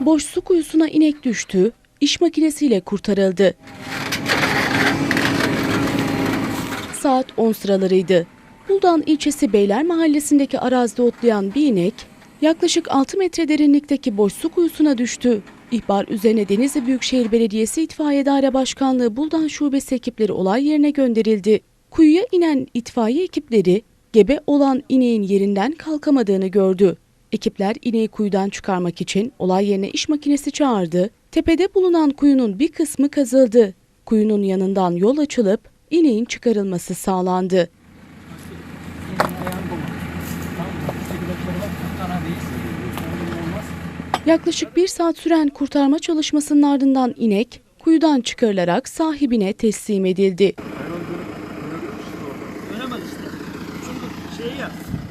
Boş su kuyusuna inek düştü, iş makinesiyle kurtarıldı. Saat 10 sıralarıydı. Buldan ilçesi Beyler Mahallesi'ndeki arazide otlayan bir inek yaklaşık 6 metre derinlikteki boş su kuyusuna düştü. İhbar üzerine Denizli Büyükşehir Belediyesi İtfaiye Daire Başkanlığı Buldan Şubesi ekipleri olay yerine gönderildi. Kuyuya inen itfaiye ekipleri gebe olan ineğin yerinden kalkamadığını gördü. Ekipler ineği kuyudan çıkarmak için olay yerine iş makinesi çağırdı. Tepede bulunan kuyunun bir kısmı kazıldı. Kuyunun yanından yol açılıp ineğin çıkarılması sağlandı. Yaklaşık bir saat süren kurtarma çalışmasının ardından inek kuyudan çıkarılarak sahibine teslim edildi. Öyle, öyle, öyle, öyle, öyle, öyle,